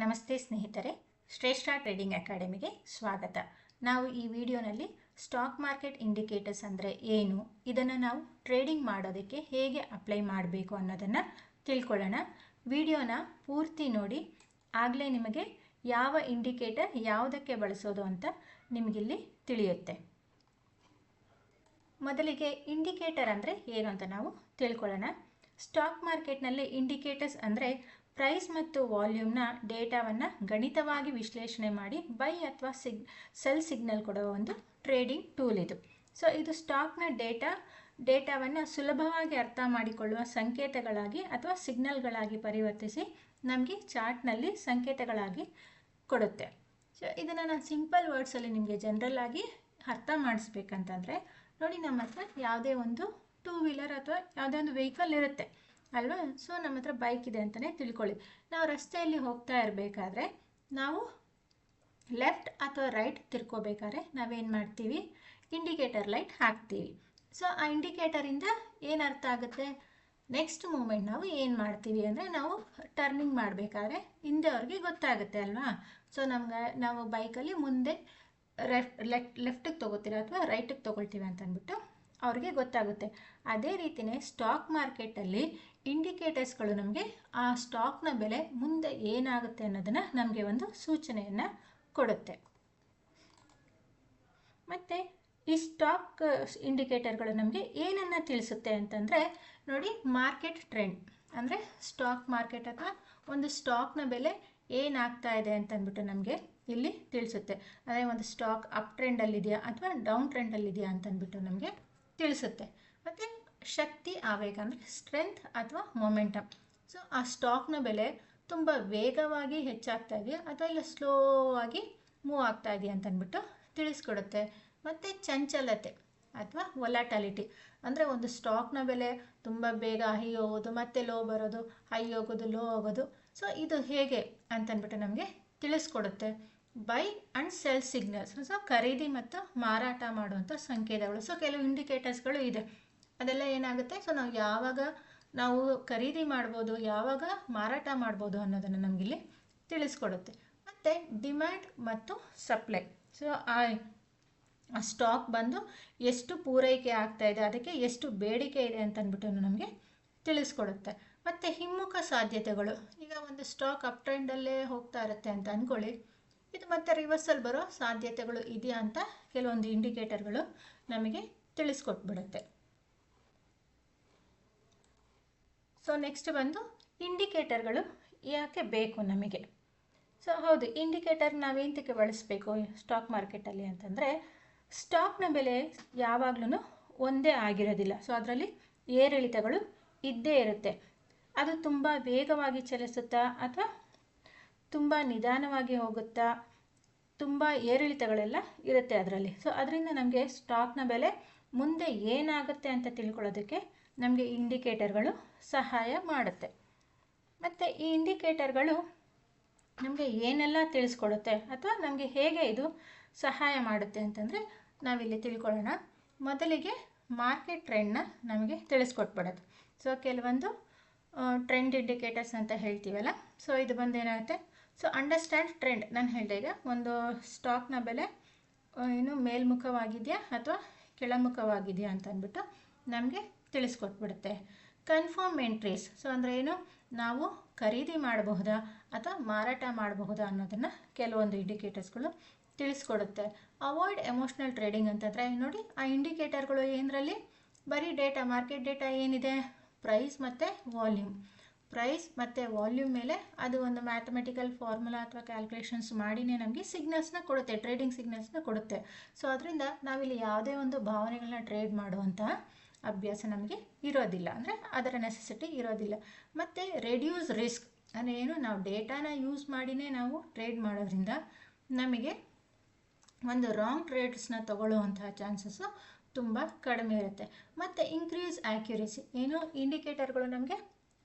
ನಮಸ್ತೆ ಸ್ನೇಹಿತರೆ, ಶ್ರೇಷ್ಠ ಟ್ರೇಡಿಂಗ್ ಅಕಾಡೆಮಿಗೆ ಸ್ವಾಗತ. ನಾವು ಈ ವಿಡಿಯೋನಲ್ಲಿ ಸ್ಟಾಕ್ ಮಾರ್ಕೆಟ್ ಇಂಡಿಕೇಟರ್ಸ್ ಅಂದರೆ ಏನು, ಇದನ್ನು ನಾವು ಟ್ರೇಡಿಂಗ್ ಮಾಡೋದಕ್ಕೆ ಹೇಗೆ ಅಪ್ಲೈ ಮಾಡಬೇಕು ಅನ್ನೋದನ್ನು ತಿಳ್ಕೊಳ್ಳೋಣ. ವಿಡಿಯೋನ ಪೂರ್ತಿ ನೋಡಿ, ಆಗಲೇ ನಿಮಗೆ ಯಾವ ಇಂಡಿಕೇಟರ್ ಯಾವುದಕ್ಕೆ ಬಳಸೋದು ಅಂತ ನಿಮಗಿಲ್ಲಿ ತಿಳಿಯುತ್ತೆ. ಮೊದಲಿಗೆ ಇಂಡಿಕೇಟರ್ ಅಂದರೆ ಏನು ಅಂತ ನಾವು ತಿಳ್ಕೊಳ್ಳೋಣ. ಸ್ಟಾಕ್ ಮಾರ್ಕೆಟ್ನಲ್ಲಿ ಇಂಡಿಕೇಟರ್ಸ್ ಅಂದರೆ ಪ್ರೈಸ್ ಮತ್ತು ವಾಲ್ಯೂಮ್ನ ಡೇಟಾವನ್ನು ಗಣಿತವಾಗಿ ವಿಶ್ಲೇಷಣೆ ಮಾಡಿ ಬೈ ಅಥವಾ ಸಿಗ್, ಸೆಲ್ ಸಿಗ್ನಲ್ ಕೊಡುವ ಒಂದು ಟ್ರೇಡಿಂಗ್ ಟೂಲ್ ಇದು. ಸೊ, ಇದು ಸ್ಟಾಕ್ನ ಡೇಟಾ, ಡೇಟಾವನ್ನು ಸುಲಭವಾಗಿ ಅರ್ಥ ಮಾಡಿಕೊಳ್ಳುವ ಸಂಕೇತಗಳಾಗಿ ಅಥವಾ ಸಿಗ್ನಲ್ಗಳಾಗಿ ಪರಿವರ್ತಿಸಿ ನಮಗೆ ಚಾರ್ಟ್ನಲ್ಲಿ ಸಂಕೇತಗಳಾಗಿ ಕೊಡುತ್ತೆ. ಸೊ, ಇದನ್ನು ನಾನು ಸಿಂಪಲ್ ವರ್ಡ್ಸಲ್ಲಿ ನಿಮಗೆ ಜನರಲ್ ಆಗಿ ಅರ್ಥ ಮಾಡಿಸ್ಬೇಕಂತಂದರೆ, ನೋಡಿ ನಮ್ಮ ಹತ್ರ ಯಾವುದೇ ಒಂದು ಟೂ ವೀಲರ್ ಅಥವಾ ಯಾವುದೇ ಒಂದು ವೆಹಿಕಲ್ ಇರುತ್ತೆ. ಅಲ್ವಾ? ಸೊ ನಮ್ಮ ಹತ್ರ ಬೈಕ್ ಇದೆ ಅಂತಲೇ ತಿಳ್ಕೊಳ್ಳಿ. ನಾವು ರಸ್ತೆಯಲ್ಲಿ ಹೋಗ್ತಾ ಇರಬೇಕಾದ್ರೆ ನಾವು ಲೆಫ್ಟ್ ಅಥವಾ ರೈಟ್ ತಿರ್ಕೋಬೇಕಾದ್ರೆ ನಾವೇನು ಮಾಡ್ತೀವಿ? ಇಂಡಿಕೇಟರ್ ಲೈಟ್ ಹಾಕ್ತೀವಿ. ಸೊ ಆ ಇಂಡಿಕೇಟರಿಂದ ಏನು ಅರ್ಥ ಆಗುತ್ತೆ? ನೆಕ್ಸ್ಟ್ ಮೂಮೆಂಟ್ ನಾವು ಏನು ಮಾಡ್ತೀವಿ ಅಂದರೆ ನಾವು ಟರ್ನಿಂಗ್ ಮಾಡಬೇಕಾದ್ರೆ ಹಿಂದೆ ಅವ್ರಿಗೆ ಗೊತ್ತಾಗುತ್ತೆ ಅಲ್ವಾ? ಸೊ ನಮ್ಗೆ ನಾವು ಬೈಕಲ್ಲಿ ಮುಂದೆ ಲೆಫ್ಟ್ ಲೆಫ್ಟ್ ಲೆಫ್ಟಿಗೆ ತೊಗೋತೀರಾ ಅಥವಾ ರೈಟಿಗೆ ತೊಗೊಳ್ತೀವಿ ಅಂತ ಅಂದ್ಬಿಟ್ಟು ಅವ್ರಿಗೆ ಗೊತ್ತಾಗುತ್ತೆ. ಅದೇ ರೀತಿಯೇ ಸ್ಟಾಕ್ ಮಾರ್ಕೆಟಲ್ಲಿ ಇಂಡಿಕೇಟರ್ಸ್ಗಳು ನಮಗೆ ಆ ಸ್ಟಾಕ್ನ ಬೆಲೆ ಮುಂದೆ ಏನಾಗುತ್ತೆ ಅನ್ನೋದನ್ನು ನಮಗೆ ಒಂದು ಸೂಚನೆಯನ್ನು ಕೊಡುತ್ತೆ. ಮತ್ತು ಈ ಸ್ಟಾಕ್, ಇಂಡಿಕೇಟರ್ಗಳು ನಮಗೆ ಏನನ್ನು ತಿಳಿಸುತ್ತೆ ಅಂತಂದರೆ, ನೋಡಿ, ಮಾರ್ಕೆಟ್ ಟ್ರೆಂಡ್. ಅಂದರೆ ಸ್ಟಾಕ್ ಮಾರ್ಕೆಟ್ ಅಥವಾ ಒಂದು ಸ್ಟಾಕ್ನ ಬೆಲೆ ಏನಾಗ್ತಾ ಇದೆ ಅಂತಂದ್ಬಿಟ್ಟು ನಮಗೆ ಇಲ್ಲಿ ತಿಳಿಸುತ್ತೆ. ಅದೇ ಒಂದು ಸ್ಟಾಕ್ ಅಪ್ ಟ್ರೆಂಡಲ್ಲಿದೆಯಾ ಅಥವಾ ಡೌನ್ ಟ್ರೆಂಡಲ್ಲಿದೆಯಾ ಅಂತಂದ್ಬಿಟ್ಟು ನಮಗೆ ತಿಳಿಸುತ್ತೆ. ಮತ್ತು ಶಕ್ತಿ, ಆವೇಗ ಅಂದರೆ ಸ್ಟ್ರೆಂತ್ ಅಥವಾ ಮೊಮೆಂಟಮ್ ಸೊ ಆ ಸ್ಟಾಕ್ನ ಬೆಲೆ ತುಂಬ ವೇಗವಾಗಿ ಹೆಚ್ಚಾಗ್ತಾ ಇದೆಯಾ ಅಥವಾ ಇಲ್ಲ ಸ್ಲೋ ಆಗಿ ಮೂವ್ ಆಗ್ತಾ ಇದೆಯಾ ಅಂತಂದ್ಬಿಟ್ಟು ತಿಳಿಸ್ಕೊಡುತ್ತೆ. ಮತ್ತು ಚಂಚಲತೆ ಅಥವಾ ವೊಲಾಟಾಲಿಟಿ ಅಂದರೆ ಒಂದು ಸ್ಟಾಕ್ನ ಬೆಲೆ ತುಂಬ ಬೇಗ ಹೈ ಹೋಗೋದು, ಮತ್ತೆ ಲೋ ಬರೋದು ಹೈ ಹೋಗೋದು ಲೋ ಆಗೋದು. ಸೊ ಇದು ಹೇಗೆ ಅಂತಂದ್ಬಿಟ್ಟು ನಮಗೆ ತಿಳಿಸ್ಕೊಡುತ್ತೆ buy and sell signals so ಖರೀದಿ ಮತ್ತು ಮಾರಾಟ ಮಾಡುವಂಥ ಸಂಕೇತಗಳು. ಸೊ ಕೆಲವು ಇಂಡಿಕೇಟರ್ಸ್ಗಳು ಇದೆ. ಅದೆಲ್ಲ ಏನಾಗುತ್ತೆ? ಸೊ ನಾವು ಯಾವಾಗ ನಾವು ಖರೀದಿ ಮಾಡ್ಬೋದು, ಯಾವಾಗ ಮಾರಾಟ ಮಾಡ್ಬೋದು ಅನ್ನೋದನ್ನು ನಮಗಿಲ್ಲಿ ತಿಳಿಸ್ಕೊಡುತ್ತೆ. ಮತ್ತು ಡಿಮ್ಯಾಂಡ್ ಮತ್ತು ಸಪ್ಲೈ ಸೊ ಆ ಸ್ಟಾಕ್ ಬಂದು ಎಷ್ಟು ಪೂರೈಕೆ ಆಗ್ತಾ ಇದೆ, ಅದಕ್ಕೆ ಎಷ್ಟು ಬೇಡಿಕೆ ಇದೆ ಅಂತ ಅಂದ್ಬಿಟ್ಟು ನಮಗೆ ತಿಳಿಸ್ಕೊಡುತ್ತೆ. ಮತ್ತು ಹಿಮ್ಮುಖ ಸಾಧ್ಯತೆಗಳು. ಈಗ ಒಂದು ಸ್ಟಾಕ್ ಅಪ್ ಟ್ರೆಂಡಲ್ಲೇ ಹೋಗ್ತಾ ಇರುತ್ತೆ ಅಂತ ಅಂದ್ಕೊಳ್ಳಿ ಇದು ಮತ್ತೆ ರಿವರ್ಸಲ್ ಬರೋ ಸಾಧ್ಯತೆಗಳು ಇದೆಯಾ ಅಂತ ಕೆಲವೊಂದು ಇಂಡಿಕೇಟರ್ಗಳು ನಮಗೆ ತಿಳಿಸ್ಕೊಟ್ಬಿಡುತ್ತೆ. ಸೊ ನೆಕ್ಸ್ಟ್ ಬಂದು ಇಂಡಿಕೇಟರ್ಗಳು ಯಾಕೆ ಬೇಕು ನಮಗೆ? ಸೊ ಹೌದು ಇಂಡಿಕೇಟರ್ ನಾವೇಂತಕ್ಕೆ ಬಳಸಬೇಕು ಸ್ಟಾಕ್ ಮಾರ್ಕೆಟಲ್ಲಿ ಅಂತಂದರೆ ಸ್ಟಾಕ್ನ ಬೆಲೆ ಯಾವಾಗಲೂ ಒಂದೇ ಆಗಿರೋದಿಲ್ಲ. ಸೊ ಅದರಲ್ಲಿ ಏರಿಳಿತಗಳು ಇದ್ದೇ ಇರುತ್ತೆ. ಅದು ತುಂಬ ವೇಗವಾಗಿ ಚಲಿಸುತ್ತಾ ಅಥವಾ ತುಂಬ ನಿಧಾನವಾಗಿ ಹೋಗುತ್ತಾ ತುಂಬ ಏರಿಳಿತಗಳೆಲ್ಲ ಇರುತ್ತೆ ಅದರಲ್ಲಿ. ಸೊ ಅದರಿಂದ ನಮಗೆ ಸ್ಟಾಕ್ನ ಬೆಲೆ ಮುಂದೆ ಏನಾಗುತ್ತೆ ಅಂತ ತಿಳ್ಕೊಳ್ಳೋದಕ್ಕೆ ನಮಗೆ ಇಂಡಿಕೇಟರ್ಗಳು ಸಹಾಯ ಮಾಡುತ್ತೆ. ಮತ್ತು ಈ ಇಂಡಿಕೇಟರ್ಗಳು ನಮಗೆ ಏನೆಲ್ಲ ತಿಳಿಸ್ಕೊಡುತ್ತೆ ಅಥವಾ ನಮಗೆ ಹೇಗೆ ಇದು ಸಹಾಯ ಮಾಡುತ್ತೆ ಅಂತಂದರೆ ನಾವಿಲ್ಲಿ ತಿಳ್ಕೊಳ್ಳೋಣ. ಮೊದಲಿಗೆ ಮಾರ್ಕೆಟ್ ಟ್ರೆಂಡ್ನ ನಮಗೆ ತಿಳಿಸ್ಕೊಟ್ಬಿಡೋದು. ಸೊ ಕೆಲವೊಂದು ಟ್ರೆಂಡ್ ಇಂಡಿಕೇಟರ್ಸ್ ಅಂತ ಹೇಳ್ತೀವಲ್ಲ ಸೊ ಇದು ಬಂದು ಏನಾಗುತ್ತೆ ಸೊ ಅಂಡರ್ಸ್ಟ್ಯಾಂಡ್ ಟ್ರೆಂಡ್ ನಾನು ಹೇಳಿದೆ ಈಗ, ಒಂದು ಸ್ಟಾಕ್ನ ಬೆಲೆ ಏನು ಮೇಲ್ಮುಖವಾಗಿದೆಯಾ ಅಥವಾ ಕೆಳಮುಖವಾಗಿದೆಯಾ ಅಂತ ಅಂದ್ಬಿಟ್ಟು ನಮಗೆ ತಿಳಿಸ್ಕೊಟ್ಬಿಡುತ್ತೆ. ಕನ್ಫರ್ಮ್ ಎಂಟ್ರೀಸ್ ಸೊ ಅಂದರೆ ಏನು? ನಾವು ಖರೀದಿ ಮಾಡಬಹುದಾ ಅಥವಾ ಮಾರಾಟ ಮಾಡಬಹುದಾ ಅನ್ನೋದನ್ನು ಕೆಲವೊಂದು ಇಂಡಿಕೇಟರ್ಸ್ಗಳು ತಿಳಿಸ್ಕೊಡುತ್ತೆ. ಅವಾಯ್ಡ್ ಎಮೋಷ್ನಲ್ ಟ್ರೇಡಿಂಗ್ ಅಂತಂದರೆ, ನೋಡಿ, ಆ ಇಂಡಿಕೇಟರ್ಗಳು ಏನರಲ್ಲಿ? ಬರೀ ಡೇಟಾ ಮಾರ್ಕೆಟ್ ಡೇಟಾ ಏನಿದೆ? ಪ್ರೈಸ್ ಮತ್ತು ವಾಲ್ಯೂಮ್ ಪ್ರೈಸ್ ಮತ್ತು ವಾಲ್ಯೂಮ್ ಮೇಲೆ ಅದು ಒಂದು ಮ್ಯಾಥಮೆಟಿಕಲ್ ಫಾರ್ಮುಲಾ ಅಥವಾ ಕ್ಯಾಲ್ಕುಲೇಷನ್ಸ್ ಮಾಡಿನೇ ನಮಗೆ ಸಿಗ್ನಲ್ಸ್ನ ಕೊಡುತ್ತೆ ಟ್ರೇಡಿಂಗ್ ಸಿಗ್ನಲ್ಸ್ನ ಕೊಡುತ್ತೆ. ಸೊ ಅದರಿಂದ ನಾವಿಲ್ಲಿ ಯಾವುದೇ ಒಂದು ಭಾವನೆಗಳನ್ನ ಟ್ರೇಡ್ ಮಾಡುವಂಥ ಅಭ್ಯಾಸ ನಮಗೆ ಇರೋದಿಲ್ಲ. ಅಂದರೆ ಅದರ ನೆಸೆಸಿಟಿ ಇರೋದಿಲ್ಲ. ಮತ್ತು ರೆಡ್ಯೂಸ್ ರಿಸ್ಕ್ ಅಂದರೆ ಏನು? ನಾವು ಡೇಟಾನ ಯೂಸ್ ಮಾಡಿನೇ ನಾವು ಟ್ರೇಡ್ ಮಾಡೋದ್ರಿಂದ ನಮಗೆ ಒಂದು ರಾಂಗ್ ಟ್ರೇಡ್ಸ್ನ ತಗೊಳ್ಳುವಂತಹ ಚಾನ್ಸಸ್ಸು ತುಂಬ ಕಡಿಮೆ ಇರುತ್ತೆ. ಮತ್ತು ಇನ್ಕ್ರೀಸ್ ಆ್ಯಕ್ಯುರೇಸಿ ಏನು? ಇಂಡಿಕೇಟರ್ಗಳು ನಮಗೆ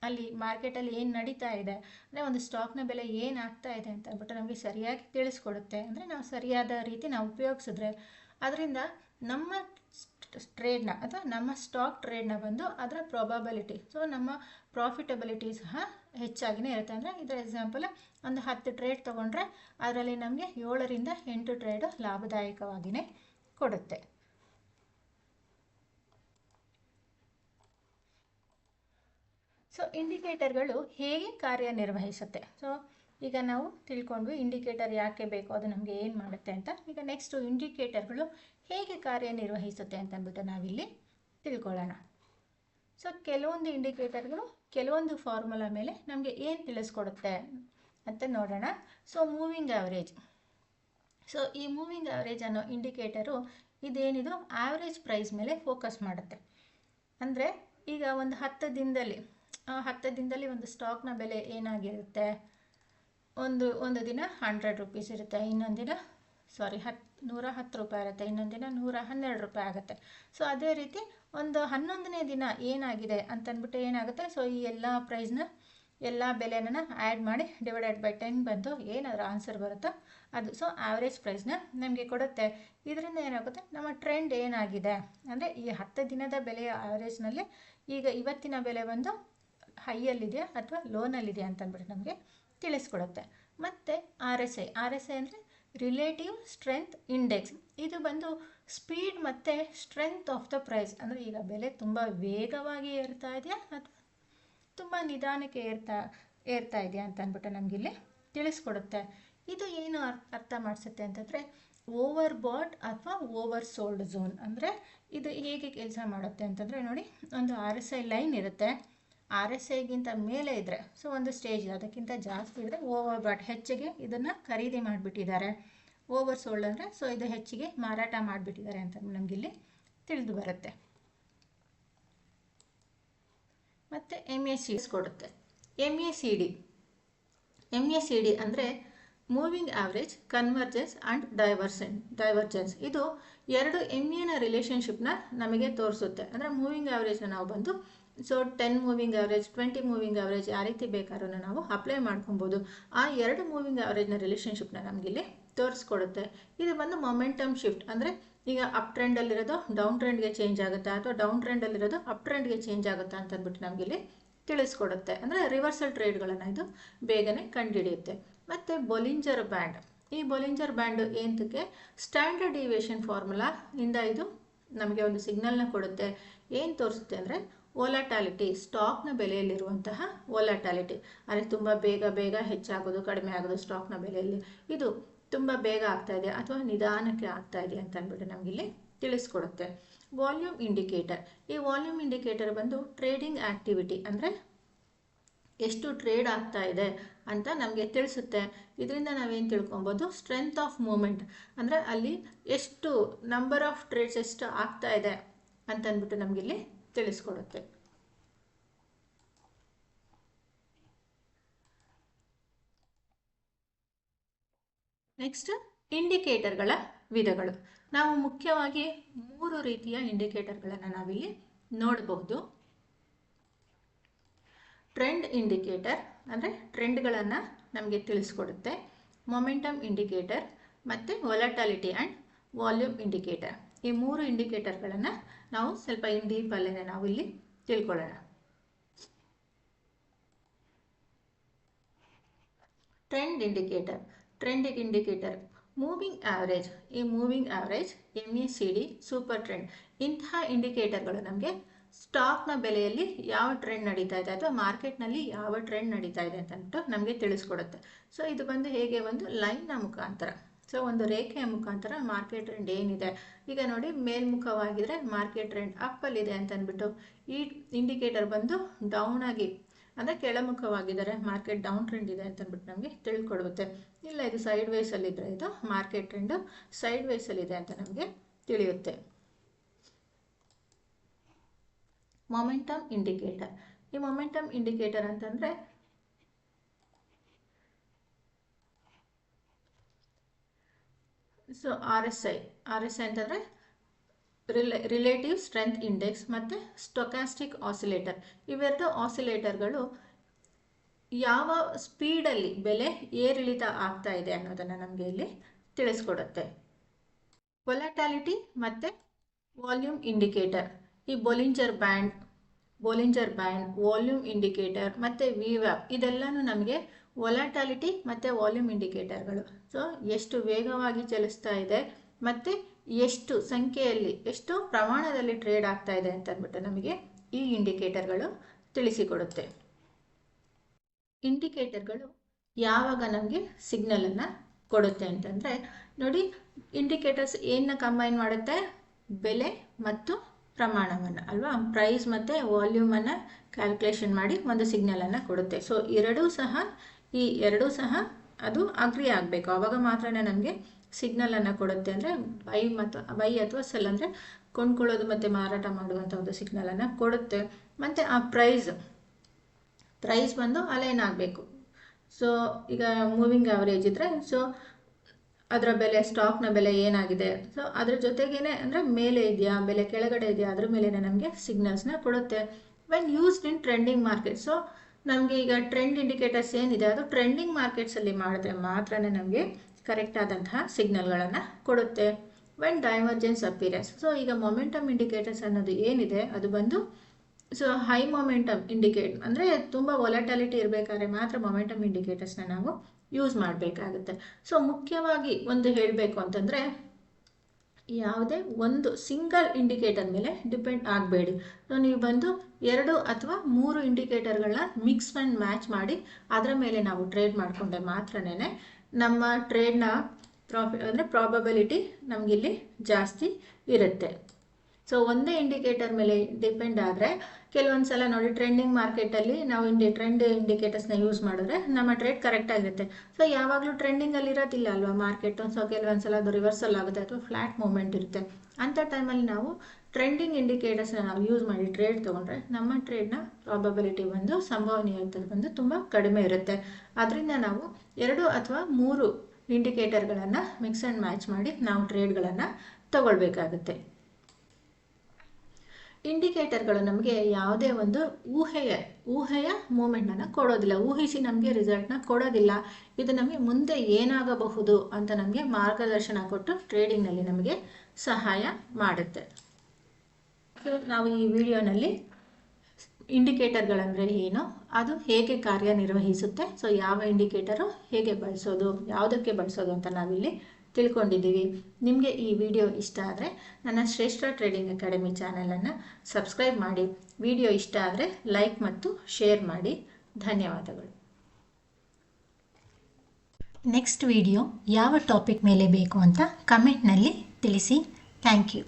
ಅಲ್ಲಿ ಮಾರ್ಕೆಟಲ್ಲಿ ಏನು ನಡೀತಾ ಇದೆ? ಅಂದರೆ ಒಂದು ಸ್ಟಾಕ್ನ ಬೆಲೆ ಏನು ಆಗ್ತಾ ಇದೆ ಅಂತ ಅಂದ್ಬಿಟ್ಟು ನಮಗೆ ಸರಿಯಾಗಿ ತಿಳಿಸ್ಕೊಡುತ್ತೆ. ಅಂದರೆ ನಾವು ಸರಿಯಾದ ರೀತಿ ನಾವು ಉಪಯೋಗಿಸಿದ್ರೆ, ಅದರಿಂದ ನಮ್ಮ ಟ್ರೇಡ್ನ ಅಥವಾ ನಮ್ಮ ಸ್ಟಾಕ್ ಟ್ರೇಡ್ನ ಬಂದು ಅದರ ಪ್ರಾಬಬಿಲಿಟಿ ಸೊ ನಮ್ಮ ಪ್ರಾಫಿಟಬಿಲಿಟಿ ಸಹ ಹೆಚ್ಚಾಗಿನೇ ಇರುತ್ತೆ. ಅಂದರೆ ಇದರ ಎಕ್ಸಾಂಪಲ್ ಒಂದು ಹತ್ತು ಟ್ರೇಡ್ ತೊಗೊಂಡ್ರೆ ಅದರಲ್ಲಿ ನಮಗೆ ಏಳರಿಂದ ಎಂಟು ಟ್ರೇಡು ಲಾಭದಾಯಕವಾಗಿಯೇ ಕೊಡುತ್ತೆ. ಸೊ ಇಂಡಿಕೇಟರ್ಗಳು ಹೇಗೆ ಕಾರ್ಯನಿರ್ವಹಿಸುತ್ತೆ? ಸೊ ಈಗ ನಾವು ತಿಳ್ಕೊಂಡ್ವಿ ಇಂಡಿಕೇಟರ್ ಯಾಕೆ ಬೇಕು, ಅದು ನಮಗೆ ಏನು ಮಾಡುತ್ತೆ ಅಂತ. ಈಗ ನೆಕ್ಸ್ಟು ಇಂಡಿಕೇಟರ್ಗಳು ಹೇಗೆ ಕಾರ್ಯನಿರ್ವಹಿಸುತ್ತೆ ಅಂತ ಅಂದ್ಬಿಟ್ಟು ನಾವಿಲ್ಲಿ ತಿಳ್ಕೊಳ್ಳೋಣ. ಸೊ ಕೆಲವೊಂದು ಇಂಡಿಕೇಟರ್ಗಳು ಕೆಲವೊಂದು ಫಾರ್ಮುಲಾ ಮೇಲೆ ನಮಗೆ ಏನು ತಿಳಿಸ್ಕೊಡುತ್ತೆ ಅಂತ ನೋಡೋಣ. ಸೊ ಮೂವಿಂಗ್ ಆವ್ರೇಜ್ ಸೊ ಈ ಮೂವಿಂಗ್ ಆವ್ರೇಜ್ ಅನ್ನೋ ಇಂಡಿಕೇಟರು ಇದೇನಿದು? ಆವ್ರೇಜ್ ಪ್ರೈಸ್ ಮೇಲೆ ಫೋಕಸ್ ಮಾಡುತ್ತೆ. ಅಂದರೆ ಈಗ ಒಂದು ಹತ್ತು ದಿನದಲ್ಲಿ ಹತ್ತು ದಿನದಲ್ಲಿ ಒಂದು ಸ್ಟಾಕ್ನ ಬೆಲೆ ಏನಾಗಿರುತ್ತೆ? ಒಂದು ಒಂದು ದಿನ ಹಂಡ್ರೆಡ್ ರುಪೀಸ್ ಇರುತ್ತೆ, ಇನ್ನೊಂದು ದಿನ ಸಾರಿ ಹತ್ತು ನೂರ ಹತ್ತು ರೂಪಾಯಿ ಇರುತ್ತೆ, ಇನ್ನೊಂದು ದಿನ ನೂರ ಹನ್ನೆರಡು ರೂಪಾಯಿ ಆಗುತ್ತೆ. ಸೊ ಅದೇ ರೀತಿ ಒಂದು ಹನ್ನೊಂದನೇ ದಿನ ಏನಾಗಿದೆ ಅಂತಂದ್ಬಿಟ್ಟು ಏನಾಗುತ್ತೆ? ಸೊ ಈ ಎಲ್ಲ ಪ್ರೈಸ್ನ ಎಲ್ಲ ಬೆಲೆನ ಆ್ಯಡ್ ಮಾಡಿ ಡಿವೈಡೆಡ್ ಬೈ ಟೆನ್ ಬಂದು ಏನಾದರೂ ಆನ್ಸರ್ ಬರುತ್ತೋ? ಅದು ಸೊ ಆವ್ರೇಜ್ ಪ್ರೈಸ್ನ ನಮಗೆ ಕೊಡುತ್ತೆ. ಇದರಿಂದ ಏನಾಗುತ್ತೆ? ನಮ್ಮ ಟ್ರೆಂಡ್ ಏನಾಗಿದೆ? ಅಂದರೆ ಈ ಹತ್ತು ದಿನದ ಬೆಲೆಯ ಆವ್ರೇಜ್ನಲ್ಲಿ ಈಗ ಇವತ್ತಿನ ಬೆಲೆ ಬಂದು ಹೈಯಲ್ಲಿದೆಯಾ ಅಥವಾ ಲೋನಲ್ಲಿದೆಯಾ ಅಂತಂದ್ಬಿಟ್ಟು ನಮಗೆ ತಿಳಿಸ್ಕೊಡುತ್ತೆ. ಮತ್ತು R S I R S I ಅಂದರೆ ರಿಲೇಟಿವ್ ಸ್ಟ್ರೆಂತ್ ಇಂಡೆಕ್ಸ್ ಇದು ಬಂದು ಸ್ಪೀಡ್ ಮತ್ತು ಸ್ಟ್ರೆಂತ್ ಆಫ್ ದ ಪ್ರೈಸ್ ಅಂದರೆ ಈಗ ಬೆಲೆ ತುಂಬ ವೇಗವಾಗಿ ಏರ್ತಾ ಇದೆಯಾ ಅಥವಾ ತುಂಬ ನಿಧಾನಕ್ಕೆ ಏರ್ತಾ ಏರ್ತಾ ಇದೆಯಾ ಅಂತ ಅಂದ್ಬಿಟ್ಟು ನಮಗಿಲ್ಲಿ ತಿಳಿಸ್ಕೊಡುತ್ತೆ. ಇದು ಏನು ಅರ್ಥ ಮಾಡಿಸುತ್ತೆ ಅಂತಂದರೆ ಓವರ್ ಬಾಟ್ ಅಥವಾ ಓವರ್ ಸೋಲ್ಡ್ ಝೋನ್ ಅಂದರೆ ಇದು ಹೇಗೆ ಕೆಲಸ ಮಾಡುತ್ತೆ ಅಂತಂದರೆ ನೋಡಿ, ಒಂದು ಆರ್ ಎಸ್ ಐ ಲೈನ್ ಇರುತ್ತೆ. ಆರ್ ಎಸ್ ಐಗಿಂತ ಮೇಲೆ ಇದ್ದರೆ ಸೊ ಒಂದು ಸ್ಟೇಜ್ ಅದಕ್ಕಿಂತ ಜಾಸ್ತಿ ಇದ್ದರೆ ಓವರ್ ಬಾಟ್ ಹೆಚ್ಚಿಗೆ ಇದನ್ನು ಖರೀದಿ ಮಾಡಿಬಿಟ್ಟಿದ್ದಾರೆ. ಓವರ್ ಸೋಲ್ಡ್ ಅಂದರೆ ಸೊ ಇದು ಹೆಚ್ಚಿಗೆ ಮಾರಾಟ ಮಾಡಿಬಿಟ್ಟಿದ್ದಾರೆ ಅಂತ ನಮಗಿಲ್ಲಿ ತಿಳಿದು ಬರುತ್ತೆ. ಮತ್ತು ಎಂ ಎ ಸಿ ಕೊಡುತ್ತೆ. M A C D M A C D ಅಂದರೆ moving average convergence and diversion divergence ಇದು ಎರಡು ಎಂ ಎನ ರಿಲೇಷನ್ಶಿಪ್ನ ನಮಗೆ ತೋರಿಸುತ್ತೆ. ಅಂದರೆ ಮೂವಿಂಗ್ ಆವ್ರೇಜ್ನ ನಾವು ಬಂದು so ten moving average twenty moving average ಯಾವ ರೀತಿ ಬೇಕಾದ್ರೂ ನಾವು ಅಪ್ಲೈ ಮಾಡ್ಕೊಬೋದು. ಆ ಎರಡು ಮೂವಿಂಗ್ ಆವ್ರೇಜ್ನ ರಿಲೇಷನ್ಶಿಪ್ನ ನಮಗಿಲ್ಲಿ ತೋರಿಸ್ಕೊಡುತ್ತೆ. ಇದು ಬಂದು ಮೊಮೆಂಟಮ್ ಶಿಫ್ಟ್ ಅಂದರೆ ಈಗ ಅಪ್ ಟ್ರೆಂಡಲ್ಲಿರೋದು ಡೌನ್ ಟ್ರೆಂಡ್ಗೆ ಚೇಂಜ್ ಆಗುತ್ತೆ ಅಥವಾ ಡೌನ್ ಟ್ರೆಂಡಲ್ಲಿರೋದು ಅಪ್ ಟ್ರೆಂಡ್ಗೆ ಚೇಂಜ್ ಆಗುತ್ತಾ ಅಂತ ಅಂದ್ಬಿಟ್ಟು ನಮಗಿಲ್ಲಿ ತಿಳಿಸ್ಕೊಡುತ್ತೆ. ಅಂದರೆ ರಿವರ್ಸಲ್ ಟ್ರೇಡ್ಗಳನ್ನು ಇದು ಬೇಗನೆ ಕಂಡುಹಿಡಿಯುತ್ತೆ. ಮತ್ತು ಬೊಲಿಂಜರ್ ಬ್ಯಾಂಡ್ ಈ ಬೊಲಿಂಜರ್ ಬ್ಯಾಂಡ್ ಏನಕ್ಕೆ ಸ್ಟ್ಯಾಂಡರ್ಡ್ ಡಿವಿಯೇಷನ್ ಫಾರ್ಮುಲಾ ಇಂದ ಇದು ನಮಗೆ ಒಂದು ಸಿಗ್ನಲ್ನ ಕೊಡುತ್ತೆ. ಏನು ತೋರಿಸುತ್ತೆ ಅಂದರೆ ಓಲಾಟಾಲಿಟಿ ಸ್ಟಾಕ್ನ ಬೆಲೆಯಲ್ಲಿರುವಂತಹ ಓಲಾಟಾಲಿಟಿ ಅಂದರೆ ತುಂಬ ಬೇಗ ಬೇಗ ಹೆಚ್ಚಾಗೋದು, ಕಡಿಮೆ ಆಗೋದು ಸ್ಟಾಕ್ನ ಬೆಲೆಯಲ್ಲಿ. ಇದು ತುಂಬ ಬೇಗ ಆಗ್ತಾ ಇದೆ ಅಥವಾ ನಿಧಾನಕ್ಕೆ ಆಗ್ತಾ ಇದೆ ಅಂತ ನಮಗಿಲ್ಲಿ ತಿಳಿಸ್ಕೊಡುತ್ತೆ. ವಾಲ್ಯೂಮ್ ಇಂಡಿಕೇಟರ್ ಈ ವಾಲ್ಯೂಮ್ ಇಂಡಿಕೇಟರ್ ಬಂದು ಟ್ರೇಡಿಂಗ್ ಆ್ಯಕ್ಟಿವಿಟಿ ಅಂದರೆ ಎಷ್ಟು ಟ್ರೇಡ್ ಆಗ್ತಾ ಇದೆ ಅಂತ ನಮಗೆ ತಿಳಿಸುತ್ತೆ. ಇದರಿಂದ ನಾವೇನು ತಿಳ್ಕೊಬೋದು? ಸ್ಟ್ರೆಂತ್ ಆಫ್ ಮೂಮೆಂಟ್ ಅಂದರೆ ಅಲ್ಲಿ ಎಷ್ಟು ನಂಬರ್ ಆಫ್ ಟ್ರೇಡ್ಸ್ ಎಷ್ಟು ಆಗ್ತಾ ಇದೆ ಅಂತ ಅಂದ್ಬಿಟ್ಟು ನಮಗಿಲ್ಲಿ ತಿಳಿಸ್ಕೊಡುತ್ತೆ. ನೆಕ್ಸ್ಟ್ ಇಂಡಿಕೇಟರ್ಗಳ ವಿಧಗಳು. ನಾವು ಮುಖ್ಯವಾಗಿ ಮೂರು ರೀತಿಯ ಇಂಡಿಕೇಟರ್ಗಳನ್ನು ನಾವಿಲ್ಲಿ ನೋಡಬಹುದು ಟ್ರೆಂಡ್ ಇಂಡಿಕೇಟರ್ ಅಂದರೆ ಟ್ರೆಂಡ್ಗಳನ್ನು ನಮಗೆ ತಿಳಿಸ್ಕೊಡುತ್ತೆ. ಮೊಮೆಂಟಮ್ ಇಂಡಿಕೇಟರ್ ಮತ್ತು ವೊಲಟಾಲಿಟಿ ಆ್ಯಂಡ್ ವಾಲ್ಯೂಮ್ ಇಂಡಿಕೇಟರ್ ಈ ಮೂರು ಇಂಡಿಕೇಟರ್ಗಳನ್ನು ನಾವು ಸ್ವಲ್ಪ ಇನ್ ಡೀಪಲ್ಲೇ ನಾವು ಇಲ್ಲಿ ತಿಳ್ಕೊಳ್ಳೋಣ. Trend indicator trend indicator, moving average, ಈ moving average M E C D super trend. ಇಂತಹ ಇಂಡಿಕೇಟರ್ಗಳು ನಮಗೆ ಸ್ಟಾಕ್ನ ಬೆಲೆಯಲ್ಲಿ ಯಾವ ಟ್ರೆಂಡ್ ನಡೀತಾ ಇದೆ ಅಥವಾ ಮಾರ್ಕೆಟ್ನಲ್ಲಿ ಯಾವ ಟ್ರೆಂಡ್ ನಡೀತಾ ಇದೆ ಅಂತಂದ್ಬಿಟ್ಟು ನಮಗೆ ತಿಳಿಸ್ಕೊಡುತ್ತೆ. ಸೊ, ಇದು ಬಂದು ಹೇಗೆ ಒಂದು ಲೈನ್ನ ಮುಖಾಂತರ. ಸೊ ಒಂದು ರೇಖೆಯ ಮುಖಾಂತರ ಮಾರ್ಕೆಟ್ ಟ್ರೆಂಡ್ ಏನಿದೆ? ಈಗ ನೋಡಿ, ಮೇಲ್ಮುಖವಾಗಿದ್ರೆ ಮಾರ್ಕೆಟ್ ಟ್ರೆಂಡ್ ಅಪ್ಪಲ್ಲಿದೆ ಅಂತ ಅಂದ್ಬಿಟ್ಟು ಈ ಇಂಡಿಕೇಟರ್ ಬಂದು ಡೌನ್ ಆಗಿ, ಅಂದರೆ ಕೆಳಮುಖವಾಗಿದ್ದಾರೆ ಮಾರ್ಕೆಟ್ ಡೌನ್ ಟ್ರೆಂಡ್ ಇದೆ ಅಂತ ಅಂದ್ಬಿಟ್ಟು ನಮಗೆ ತಿಳ್ಕೊಡುತ್ತೆ ಇಲ್ಲ, ಇದು ಸೈಡ್ ವೇಸಲ್ಲಿದ್ದರೆ ಇದು ಮಾರ್ಕೆಟ್ ಟ್ರೆಂಡು ಸೈಡ್ ವೇಸಲ್ಲಿದೆ ಅಂತ ನಮಗೆ ತಿಳಿಯುತ್ತೆ. ಮೊಮೆಂಟಮ್ ಇಂಡಿಕೇಟರ್ ಈ ಮೊಮೆಂಟಮ್ ಇಂಡಿಕೇಟರ್ ಅಂತಂದರೆ so R S I R S I ಅಂತಂದರೆ ರಿಲೇ, ರಿಲೇಟಿವ್ ಸ್ಟ್ರೆಂತ್ ಇಂಡೆಕ್ಸ್ ಮತ್ತು ಸ್ಟೊಕ್ಯಾಸ್ಟಿಕ್ ಆಸಿಲೇಟರ್. ಇವೆರಡು ಆಸಿಲೇಟರ್ಗಳು ಯಾವ ಸ್ಪೀಡಲ್ಲಿ ಬೆಲೆ ಏರಿಳಿತ ಆಗ್ತಾ ಇದೆ ಅನ್ನೋದನ್ನು ನಮಗೆ ಇಲ್ಲಿ ತಿಳಿಸ್ಕೊಡುತ್ತೆ. ವೊಲಟ್ಯಾಲಿಟಿ ಮತ್ತು ವಾಲ್ಯೂಮ್ ಇಂಡಿಕೇಟರ್ ಈ Bollinger band Bollinger band volume indicator ಮತ್ತು ವಿವ್ಯಾಪ್ ಇದೆಲ್ಲನೂ ನಮಗೆ ಒಲಾಟಾಲಿಟಿ ಮತ್ತು ವಾಲ್ಯೂಮ್ ಇಂಡಿಕೇಟರ್ಗಳು ಸೊ ಎಷ್ಟು ವೇಗವಾಗಿ ಚಲಿಸ್ತಾ ಇದೆ ಮತ್ತು ಎಷ್ಟು ಸಂಖ್ಯೆಯಲ್ಲಿ, ಎಷ್ಟು ಪ್ರಮಾಣದಲ್ಲಿ ಟ್ರೇಡ್ ಆಗ್ತಾ ಇದೆ ಅಂತಂದ್ಬಿಟ್ಟು ನಮಗೆ ಈ ಇಂಡಿಕೇಟರ್ಗಳು ತಿಳಿಸಿಕೊಡುತ್ತೆ. ಇಂಡಿಕೇಟರ್ಗಳು ಯಾವಾಗ ನಮಗೆ ಸಿಗ್ನಲನ್ನು ಕೊಡುತ್ತೆ ಅಂತಂದರೆ, ನೋಡಿ ಇಂಡಿಕೇಟರ್ಸ್ ಏನನ್ನ ಕಂಬೈನ್ ಮಾಡುತ್ತೆ? ಬೆಲೆ ಮತ್ತು ಪ್ರಮಾಣವನ್ನು, ಅಲ್ವಾ? ಪ್ರೈಸ್ ಮತ್ತು ವಾಲ್ಯೂಮನ್ನು ಕ್ಯಾಲ್ಕುಲೇಷನ್ ಮಾಡಿ ಒಂದು ಸಿಗ್ನಲನ್ನು ಕೊಡುತ್ತೆ. ಸೊ ಎರಡೂ ಸಹ ಈ ಎರಡೂ ಸಹ ಅದು ಅಗ್ರಿ ಆಗಬೇಕು. ಆವಾಗ ಮಾತ್ರ ನಮಗೆ ಸಿಗ್ನಲನ್ನು ಕೊಡುತ್ತೆ ಅಂದರೆ ಬೈ ಮತ್ತು ಬೈ ಅಥವಾ ಸೆಲ್ ಅಂದರೆ ಕೊಂಡ್ಕೊಳ್ಳೋದು ಮತ್ತು ಮಾರಾಟ ಮಾಡುವಂಥ ಒಂದು ಸಿಗ್ನಲನ್ನು ಕೊಡುತ್ತೆ. ಮತ್ತು ಆ ಪ್ರೈಸ್ ಪ್ರೈಸ್ ಬಂದು ಅಲೈನ್ ಆಗಬೇಕು. ಸೊ ಈಗ ಮೂವಿಂಗ್ ಆವರೇಜ್ ಇದ್ದರೆ ಸೊ ಅದರ ಬೆಲೆ ಸ್ಟಾಕ್ನ ಬೆಲೆ ಏನಾಗಿದೆ? ಸೊ ಅದ್ರ ಜೊತೆಗೇನೆ ಅಂದರೆ ಮೇಲೆ ಇದೆಯಾ, ಬೆಲೆ ಕೆಳಗಡೆ ಇದೆಯಾ, ಅದ್ರ ಮೇಲೆ ನಮಗೆ ಸಿಗ್ನಲ್ಸ್ನ ಕೊಡುತ್ತೆ. When used in trending market so ನಮಗೆ ಈಗ ಟ್ರೆಂಡ್ ಇಂಡಿಕೇಟರ್ಸ್ ಏನಿದೆ, ಅದು ಟ್ರೆಂಡಿಂಗ್ ಮಾರ್ಕೆಟ್ಸಲ್ಲಿ ಮಾಡಿದ್ರೆ ಮಾತ್ರ ನಮಗೆ ಕರೆಕ್ಟ್ ಆದಂತಹ ಸಿಗ್ನಲ್ಗಳನ್ನು ಕೊಡುತ್ತೆ. ವೆನ್ ಡೈವರ್ಜೆನ್ಸ್ ಅಪಿರೆನ್ಸ್ ಸೊ ಈಗ ಮೊಮೆಂಟಮ್ ಇಂಡಿಕೇಟರ್ಸ್ ಅನ್ನೋದು ಏನಿದೆ, ಅದು ಬಂದು ಸೊ ಹೈ ಮೊಮೆಂಟಮ್ ಇಂಡಿಕೇಟ್ ಅಂದರೆ ತುಂಬ ವೊಲಟಾಲಿಟಿ ಇರಬೇಕಾದ್ರೆ ಮಾತ್ರ ಮೊಮೆಂಟಮ್ ಇಂಡಿಕೇಟರ್ಸ್ನ ನಾವು ಯೂಸ್ ಮಾಡಬೇಕಾಗುತ್ತೆ. ಸೊ ಮುಖ್ಯವಾಗಿ ಒಂದು ಹೇಳಬೇಕು ಅಂತಂದರೆ ಯಾವುದೇ ಒಂದು ಸಿಂಗಲ್ ಇಂಡಿಕೇಟರ್ ಮೇಲೆ ಡಿಪೆಂಡ್ ಆಗಬೇಡಿ. ಸೊ ನೀವು ಬಂದು ಎರಡು ಅಥವಾ ಮೂರು ಇಂಡಿಕೇಟರ್ಗಳನ್ನ ಮಿಕ್ಸ್ ಆ್ಯಂಡ್ ಮ್ಯಾಚ್ ಮಾಡಿ, ಅದರ ಮೇಲೆ ನಾವು ಟ್ರೇಡ್ ಮಾಡಿಕೊಂಡೆ ಮಾತ್ರನೇ ನಮ್ಮ ಟ್ರೇಡ್ನ ಪ್ರಾಫಿ ಅಂದರೆ ಪ್ರಾಬಬಿಲಿಟಿ ನಮಗಿಲ್ಲಿ ಜಾಸ್ತಿ ಇರುತ್ತೆ. ಸೊ ಒಂದೇ ಇಂಡಿಕೇಟರ್ ಮೇಲೆ ಡಿಪೆಂಡ್ ಆದರೆ, ಕೆಲವೊಂದು ಸಲ ನೋಡಿ ಟ್ರೆಂಡಿಂಗ್ ಮಾರ್ಕೆಟಲ್ಲಿ ನಾವು ಇಂಡಿ ಟ್ರೆಂಡ್ ಇಂಡಿಕೇಟರ್ಸ್ನ ಯೂಸ್ ಮಾಡಿದ್ರೆ ನಮ್ಮ ಟ್ರೇಡ್ ಕರೆಕ್ಟ್ ಆಗಿರುತ್ತೆ. ಸೊ ಯಾವಾಗಲೂ ಟ್ರೆಂಡಿಂಗಲ್ಲಿ ಇರೋದಿಲ್ಲ ಅಲ್ವಾ ಮಾರ್ಕೆಟು ಸೊ ಕೆಲವೊಂದು ಸಲ ಅದು ರಿವರ್ಸಲ್ ಆಗುತ್ತೆ, ಅಥವಾ ಫ್ಲ್ಯಾಟ್ ಮೂಮೆಂಟ್ ಇರುತ್ತೆ. ಅಂಥ ಟೈಮಲ್ಲಿ ನಾವು ಟ್ರೆಂಡಿಂಗ್ ಇಂಡಿಕೇಟರ್ಸ್ನ ನಾವು ಯೂಸ್ ಮಾಡಿ ಟ್ರೇಡ್ ತೊಗೊಂಡ್ರೆ ನಮ್ಮ ಟ್ರೇಡ್ನ ಪ್ರಾಬಬಿಲಿಟಿ ಬಂದು ಸಂಭವನೀಯತೆ ಬಂದು ತುಂಬ ಕಡಿಮೆ ಇರುತ್ತೆ. ಅದರಿಂದ ನಾವು ಎರಡು ಅಥವಾ ಮೂರು ಇಂಡಿಕೇಟರ್ಗಳನ್ನು ಮಿಕ್ಸ್ ಆ್ಯಂಡ್ ಮ್ಯಾಚ್ ಮಾಡಿ ನಾವು ಟ್ರೇಡ್ಗಳನ್ನು ತಗೊಳ್ಬೇಕಾಗುತ್ತೆ. ಇಂಡಿಕೇಟರ್ಗಳು ನಮಗೆ ಯಾವುದೇ ಒಂದು ಊಹೆಯ ಊಹೆಯ ಮೂಮೆಂಟನ್ನು ಕೊಡೋದಿಲ್ಲ. ಊಹಿಸಿ ನಮಗೆ ರಿಸಲ್ಟ್ನ ಕೊಡೋದಿಲ್ಲ. ಇದು ನಮಗೆ ಮುಂದೆ ಏನಾಗಬಹುದು ಅಂತ ನಮಗೆ ಮಾರ್ಗದರ್ಶನ ಕೊಟ್ಟು ಟ್ರೇಡಿಂಗ್ನಲ್ಲಿ ನಮಗೆ ಸಹಾಯ ಮಾಡುತ್ತೆ. ನಾವು ಈ ವಿಡಿಯೋನಲ್ಲಿ ಇಂಡಿಕೇಟರ್ಗಳಂದರೆ ಏನು, ಅದು ಹೇಗೆ ಕಾರ್ಯನಿರ್ವಹಿಸುತ್ತೆ ಸೊ ಯಾವ ಇಂಡಿಕೇಟರು ಹೇಗೆ ಬಳಸೋದು, ಯಾವುದಕ್ಕೆ ಬಳಸೋದು ಅಂತ ನಾವಿಲ್ಲಿ ತಿಳ್ಕೊಂಡಿದ್ದೀವಿ. ನಿಮಗೆ ಈ ವಿಡಿಯೋ ಇಷ್ಟ ಆದರೆ ನನ್ನ ಶ್ರೇಷ್ಠ ಟ್ರೇಡಿಂಗ್ ಅಕಾಡೆಮಿ ಚಾನಲನ್ನು ಸಬ್ಸ್ಕ್ರೈಬ್ ಮಾಡಿ. ವಿಡಿಯೋ ಇಷ್ಟ ಆದರೆ ಲೈಕ್ ಮತ್ತು ಶೇರ್ ಮಾಡಿ. ಧನ್ಯವಾದಗಳು. ನೆಕ್ಸ್ಟ್ ವಿಡಿಯೋ ಯಾವ ಟಾಪಿಕ್ ಮೇಲೆ ಬೇಕು ಅಂತ ಕಮೆಂಟ್ನಲ್ಲಿ ತಿಳಿಸಿ. Thank you.